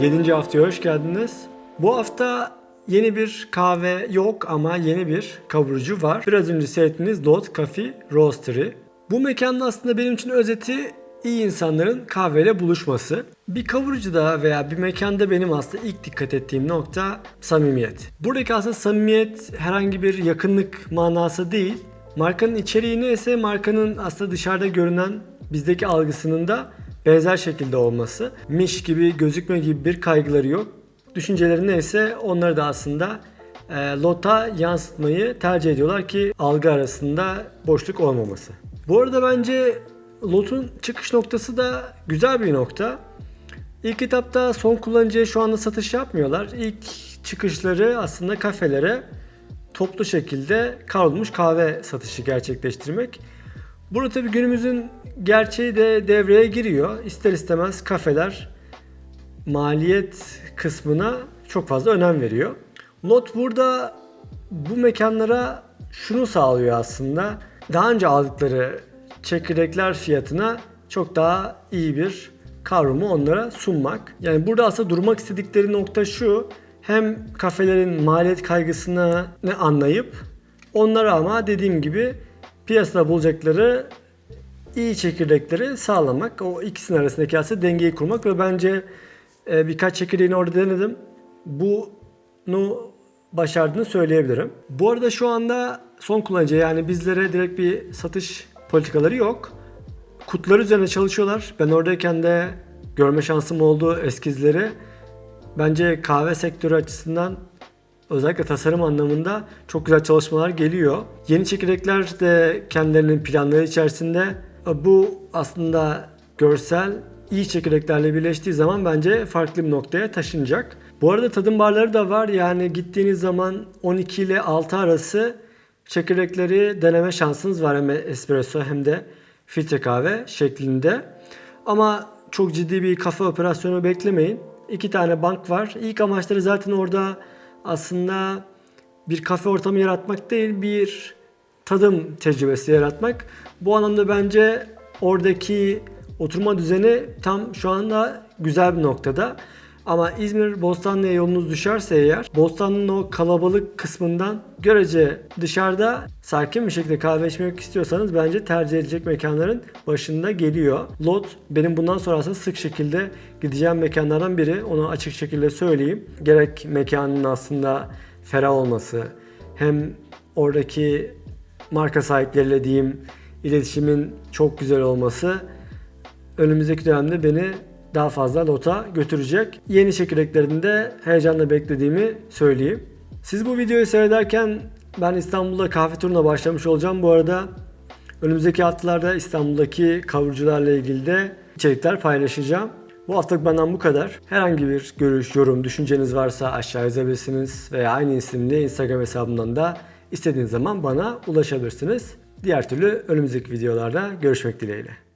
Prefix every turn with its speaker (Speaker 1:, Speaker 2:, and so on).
Speaker 1: 7. haftaya hoş geldiniz. Bu hafta yeni bir kahve yok ama yeni bir kavurucu var. Biraz önce seyrettiğiniz Lot Coffee Roastery. Bu mekanın aslında benim için özeti iyi insanların kahveyle buluşması. Bir kavurucuda veya bir mekanda benim aslında ilk dikkat ettiğim nokta samimiyet. Buradaki aslında samimiyet herhangi bir yakınlık manası değil. Markanın içeriği neyse markanın aslında dışarıda görünen bizdeki algısının da benzer şekilde olması. Miş gibi gözükme gibi bir kaygıları yok. Düşünceleri neyse onları da aslında e, lota yansıtmayı tercih ediyorlar ki algı arasında boşluk olmaması. Bu arada bence lotun çıkış noktası da güzel bir nokta. İlk etapta son kullanıcıya şu anda satış yapmıyorlar. İlk çıkışları aslında kafelere toplu şekilde kavrulmuş kahve satışı gerçekleştirmek. Burada tabii günümüzün gerçeği de devreye giriyor. İster istemez kafeler maliyet kısmına çok fazla önem veriyor. Lot burada bu mekanlara şunu sağlıyor aslında. Daha önce aldıkları çekirdekler fiyatına çok daha iyi bir kavramı onlara sunmak. Yani burada aslında durmak istedikleri nokta şu. Hem kafelerin maliyet kaygısını anlayıp onlara ama dediğim gibi piyasada bulacakları iyi çekirdekleri sağlamak. O ikisinin arasındaki aslında dengeyi kurmak ve bence e, birkaç çekirdeğini orada denedim. Bunu başardığını söyleyebilirim. Bu arada şu anda son kullanıcı yani bizlere direkt bir satış politikaları yok. Kutular üzerine çalışıyorlar. Ben oradayken de görme şansım oldu eskizleri. Bence kahve sektörü açısından özellikle tasarım anlamında çok güzel çalışmalar geliyor. Yeni çekirdekler de kendilerinin planları içerisinde. Bu aslında görsel iyi çekirdeklerle birleştiği zaman bence farklı bir noktaya taşınacak. Bu arada tadım barları da var. Yani gittiğiniz zaman 12 ile 6 arası çekirdekleri deneme şansınız var. Hem espresso hem de filtre kahve şeklinde. Ama çok ciddi bir kafa operasyonu beklemeyin. İki tane bank var. İlk amaçları zaten orada aslında bir kafe ortamı yaratmak değil, bir tadım tecrübesi yaratmak. Bu anlamda bence oradaki oturma düzeni tam şu anda güzel bir noktada. Ama İzmir Bostanlı'ya yolunuz düşerse eğer Bostanlı'nın o kalabalık kısmından görece dışarıda sakin bir şekilde kahve içmek istiyorsanız bence tercih edilecek mekanların başında geliyor. Lot benim bundan sonra aslında sık şekilde gideceğim mekanlardan biri. Onu açık şekilde söyleyeyim. Gerek mekanın aslında ferah olması hem oradaki marka sahipleriyle diyeyim iletişimin çok güzel olması önümüzdeki dönemde beni daha fazla lota götürecek. Yeni çekirdeklerini de heyecanla beklediğimi söyleyeyim. Siz bu videoyu seyrederken ben İstanbul'da kahve turuna başlamış olacağım. Bu arada önümüzdeki haftalarda İstanbul'daki kavurucularla ilgili de içerikler paylaşacağım. Bu haftalık benden bu kadar. Herhangi bir görüş, yorum, düşünceniz varsa aşağı yazabilirsiniz veya aynı isimli Instagram hesabımdan da istediğiniz zaman bana ulaşabilirsiniz. Diğer türlü önümüzdeki videolarda görüşmek dileğiyle.